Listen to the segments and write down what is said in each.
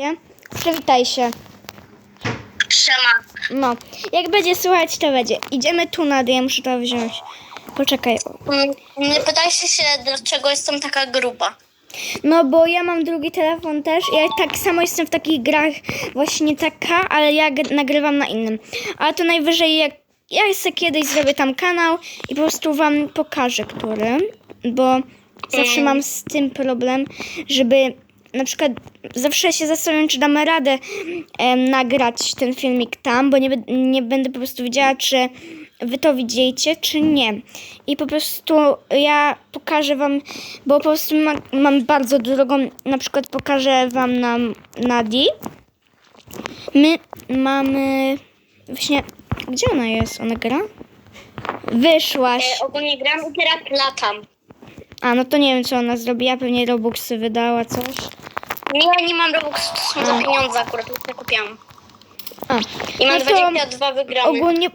Nie? Przywitaj się. Siema. No, jak będzie słuchać, to będzie. Idziemy tu na ja muszę to wziąć. Poczekaj. Mm, Nie pytajcie się, dlaczego jestem taka gruba. No, bo ja mam drugi telefon też. Ja tak samo jestem w takich grach właśnie taka, ale ja gr- nagrywam na innym. A to najwyżej jak ja sobie kiedyś zrobię tam kanał i po prostu wam pokażę, który, bo zawsze mam z tym problem, żeby na przykład zawsze się zastanawiam, czy damy radę em, nagrać ten filmik tam, bo nie, nie będę po prostu wiedziała, czy wy to widzicie, czy nie. I po prostu ja pokażę wam, bo po prostu ma, mam bardzo drogą, na przykład pokażę wam na Nadi. My mamy właśnie, gdzie ona jest? Ona gra? Wyszłaś. E, ogólnie gram i teraz latam. A, no to nie wiem, co ona zrobiła. Pewnie Robuxy wydała coś. Nie, nie mam Robux, to są za pieniądze akurat, już nie kupiłam. A, I mam no to 22 wygrane. ogólnie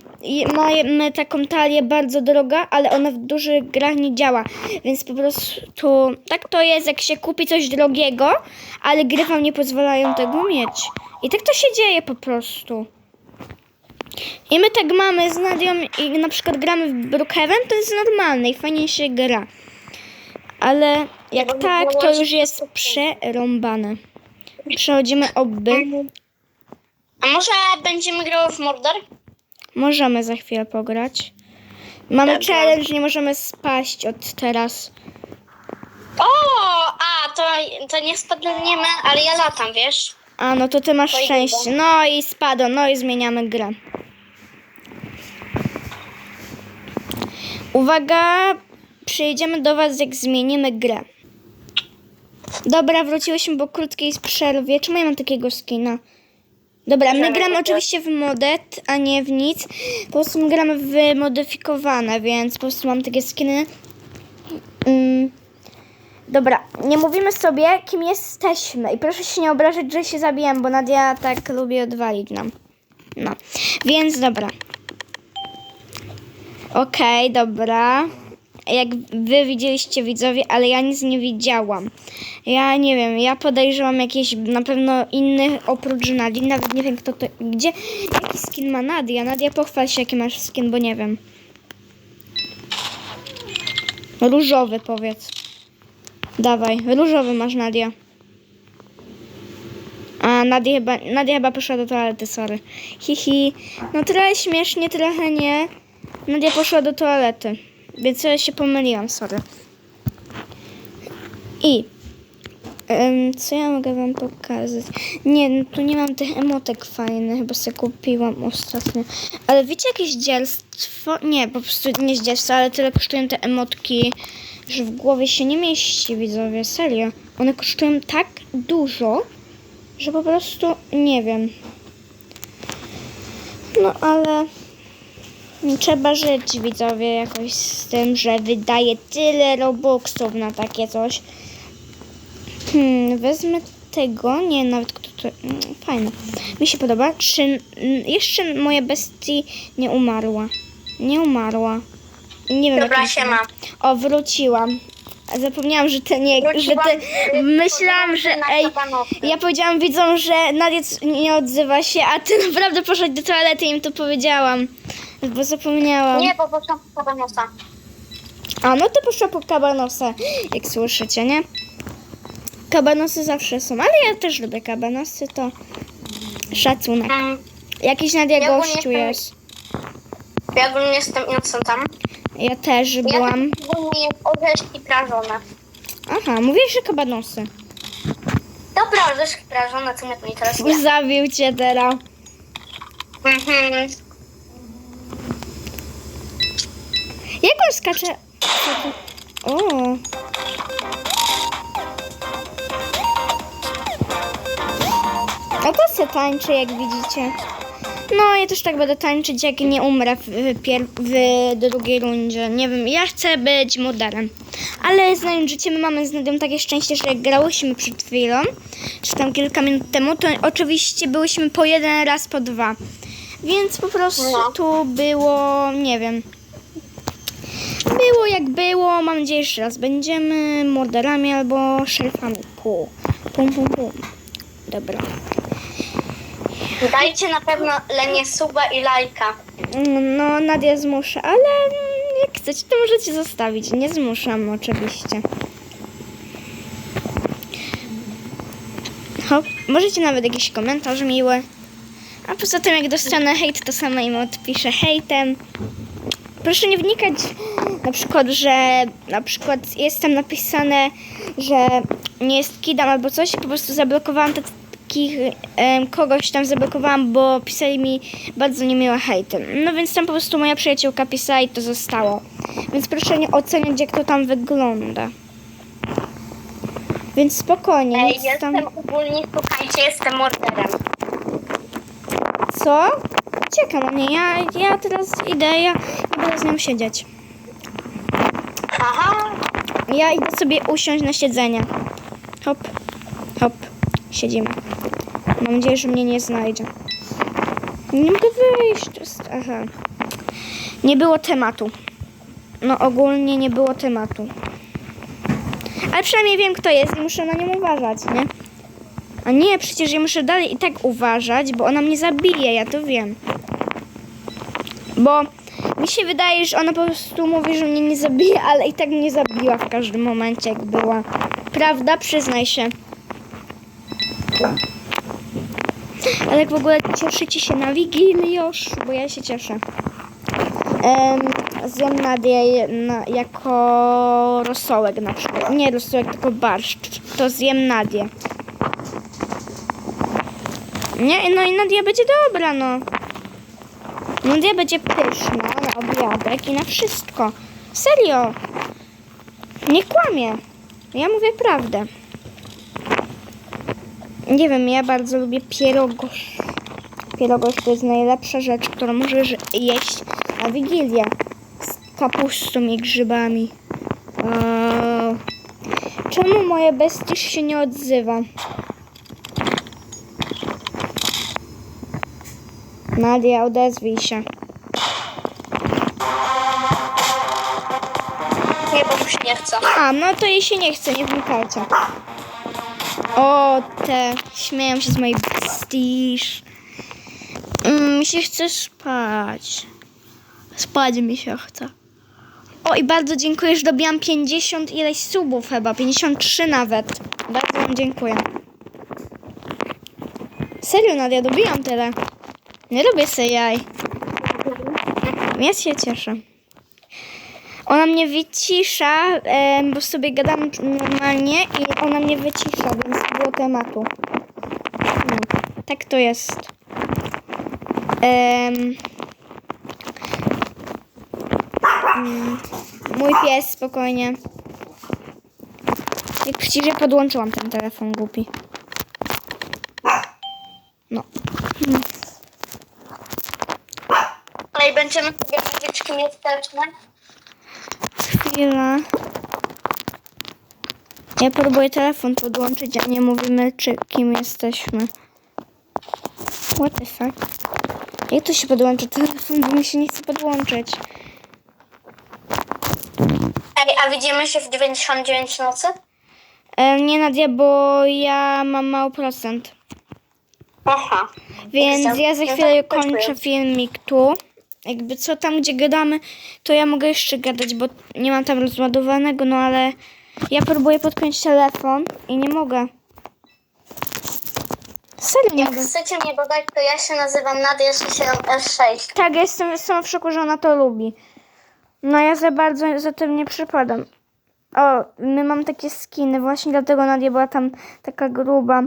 mamy taką talię bardzo droga, ale ona w dużych grach nie działa. Więc po prostu tak to jest, jak się kupi coś drogiego, ale gry wam nie pozwalają tego mieć. I tak to się dzieje po prostu. I my tak mamy z Nadią i na przykład gramy w Brookhaven, to jest normalne i fajnie się gra. Ale jak tak, to już jest przerąbane. Przechodzimy obby. A może będziemy grały w Mordor? Możemy za chwilę pograć. Mamy Dobra. challenge, nie możemy spaść od teraz. O, a, to, to nie spadniemy, ale ja latam, wiesz? A, no to ty masz To idę. szczęście. No i spadło, no i zmieniamy grę. Uwaga, przyjedziemy do was, jak zmienimy grę. Dobra, wróciłyśmy po krótkiej przerwie. Czemu ja mam takiego skina? Dobra, my gramy oczywiście w modet, a nie w nic. Po prostu my gramy w modyfikowane, więc po prostu mam takie skiny. Mm. Dobra, nie mówimy sobie, kim jesteśmy. I proszę się nie obrażać, że się zabijam, bo Nadia tak lubi odwalić nam. No, więc dobra. Okej, dobra. Jak wy widzieliście widzowie, ale ja nic nie widziałam. Ja nie wiem, ja podejrzewam jakieś na pewno innych oprócz Nadii. Nawet nie wiem kto to. Gdzie? Jaki skin ma Nadia? Nadia, pochwal się jaki masz skin, bo nie wiem. Różowy powiedz. Dawaj, różowy masz Nadia. A Nadia chyba, Nadia chyba poszła do toalety, sorry. Hihi. No trochę śmiesznie, trochę nie. Nadia poszła do toalety. Więc ja się pomyliłam, sorry. I em, co ja mogę wam pokazać? Nie, no tu nie mam tych emotek fajnych, chyba sobie kupiłam ostatnio. Ale wiecie jakieś dzielstwo? Nie, po prostu nie zdzielstwo, ale tyle kosztują te emotki, że w głowie się nie mieści, widzowie, serio. One kosztują tak dużo, że po prostu nie wiem. No ale trzeba żyć, widzowie, jakoś z tym, że wydaje tyle robuxów na takie coś. Hmm, wezmę tego. Nie, nawet kto to. mm, Fajne. Mi się podoba. Czy mm, jeszcze moja bestii nie umarła? Nie umarła. Nie wiem. Dobra, się siema. O, wróciłam. Zapomniałam, że ty nie. Że Wróciłam, ty. y, Myślałam, że. Ej. Ja powiedziałam widzom, że Nadia nie odzywa się, a ty naprawdę poszłaś do toalety i im to powiedziałam. Bo zapomniałam. Nie, bo poszłam po kabanosa. A no to poszła po kabanosa, jak słyszycie, nie? Kabanosy zawsze są, ale ja też lubię kabanosy, to szacunek. Mm, Jakiś Nadia Ja ogólnie jest. ja ogólnie jestem innocentem. Ja też Ja byłam. ogólnie jest orzeszki prażone. Aha, mówisz, że kabanosy. Dobra, orzeszki prażone, co mnie to interesuje. Zabił cię teraz. Mhm. Jak on skacze? O. A to se tańczy, jak widzicie. No, ja też tak będę tańczyć, jak nie umrę w, w, drugiej rundzie. Nie wiem, ja chcę być modelem. Ale znając życie, my mamy z Nadią takie szczęście, że jak grałyśmy przed chwilą, czy tam kilka minut temu, to oczywiście byłyśmy po jeden raz, po dwa. Więc po prostu No. tu było, nie wiem, było jak było. Mam nadzieję, że raz będziemy morderami albo szerfami. Pum, pum, pum, pum. Dobra. Dajcie na pewno Lenie suba i lajka. Mm, No, Nadia zmuszę, ale mm, jak chcecie, to możecie zostawić. Nie zmuszam oczywiście. Hop. Możecie nawet jakiś komentarz miły. A poza tym, jak dostanę hejt, to sama im odpiszę hejtem. Proszę nie wnikać na przykład, że na przykład jest tam napisane, że nie jest kidam albo coś. Po prostu zablokowałam takich em, kogoś tam zablokowałam, bo pisali mi bardzo niemiłe hejty. No więc tam po prostu moja przyjaciółka pisała i to zostało. Więc proszę nie oceniać, jak to tam wygląda. Więc spokojnie, Ej, nic jestem tam... ogólnie, słuchajcie, jestem morderem. Co? Czeka na mnie, ja, ja teraz idę, ja nie będę z nią siedzieć. Aha, Ja idę sobie usiąść na siedzenie. Hop, hop, siedzimy. Mam nadzieję, że mnie nie znajdzie. Nie mogę wyjść. Jest... Aha. Nie było tematu. No ogólnie nie było tematu. Ale przynajmniej wiem, kto jest i muszę na nią uważać, nie? A nie, przecież ja muszę dalej i tak uważać, bo ona mnie zabije, ja to wiem. Bo mi się wydaje, że ona po prostu mówi, że mnie nie zabije, ale i tak mnie zabiła w każdym momencie, jak była. Prawda? Przyznaj się. Ale jak w ogóle cieszycie się na Wigilię już, bo ja się cieszę. Um, zjem Nadię na, jako rosołek na przykład. Nie rosołek, tylko barszcz. To zjem Nadię. Nie, no i Nadia będzie dobra, no. Nadia będzie pyszna na obiadek i na wszystko. Serio. Nie kłamie. Ja mówię prawdę. Nie wiem, ja bardzo lubię pierogosz. Pierogosz to jest najlepsza rzecz, którą możesz jeść na Wigilię. Z kapustą i grzybami. Wow. Czemu moje bestisz się nie odzywa? Nadia, odezwij się. nie, bo mu się nie chce. A, no to jej się nie chce, nie wnikajcie. O, te śmieją się z mojej bestisz. Mm, mi się chce spać. Spać mi się chce. O, i bardzo dziękuję, że dobiłam 50 ileś subów chyba, 53 nawet. Bardzo wam dziękuję. Serio, Nadia, dobiłam tyle. Nie robię sobie jaj. Ja się cieszę. Ona mnie wycisza, bo sobie gadam normalnie i ona mnie wycisza, więc było tematu. No, tak to jest. Mm, mój pies, spokojnie. Jak przecież ja podłączyłam ten telefon głupi. No. No i będziemy sobie mówić, kim jesteśmy. Chwila. Ja próbuję telefon podłączyć, a nie mówimy, czy kim jesteśmy. What the fuck? Jak to się podłączy telefon, bo mi się nie chce podłączyć. Ej, a widzimy się w 99 nocy? E, nie Nadia, bo ja mam mało procent. Aha. Więc ja za chwilę kończę filmik tu. Jakby co tam, gdzie gadamy, to ja mogę jeszcze gadać, bo nie mam tam rozładowanego, no ale ja próbuję podpiąć telefon i nie mogę. Serio nie Jak mogę. chcecie mnie dodać, to ja się nazywam Nadia 67S6. Tak, ja jestem sama w szoku, że ona to lubi. No ja za bardzo za tym nie przypadam. O, my mamy takie skiny, właśnie dlatego Nadia była tam taka gruba.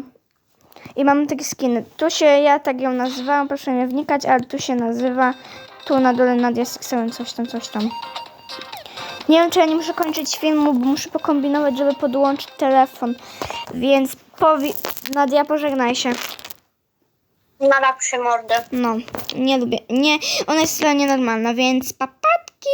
I mamy takie skiny. Tu się, ja tak ją nazywałam, proszę nie wnikać, ale tu się nazywa, tu na dole Nadia Sixen, coś tam, coś tam. Nie wiem, czy ja nie muszę kończyć filmu, bo muszę pokombinować, żeby podłączyć telefon. Więc powi... Nadia, pożegnaj się. Nada przy mordy. No, nie lubię. Nie, ona jest nienormalna, więc papatki!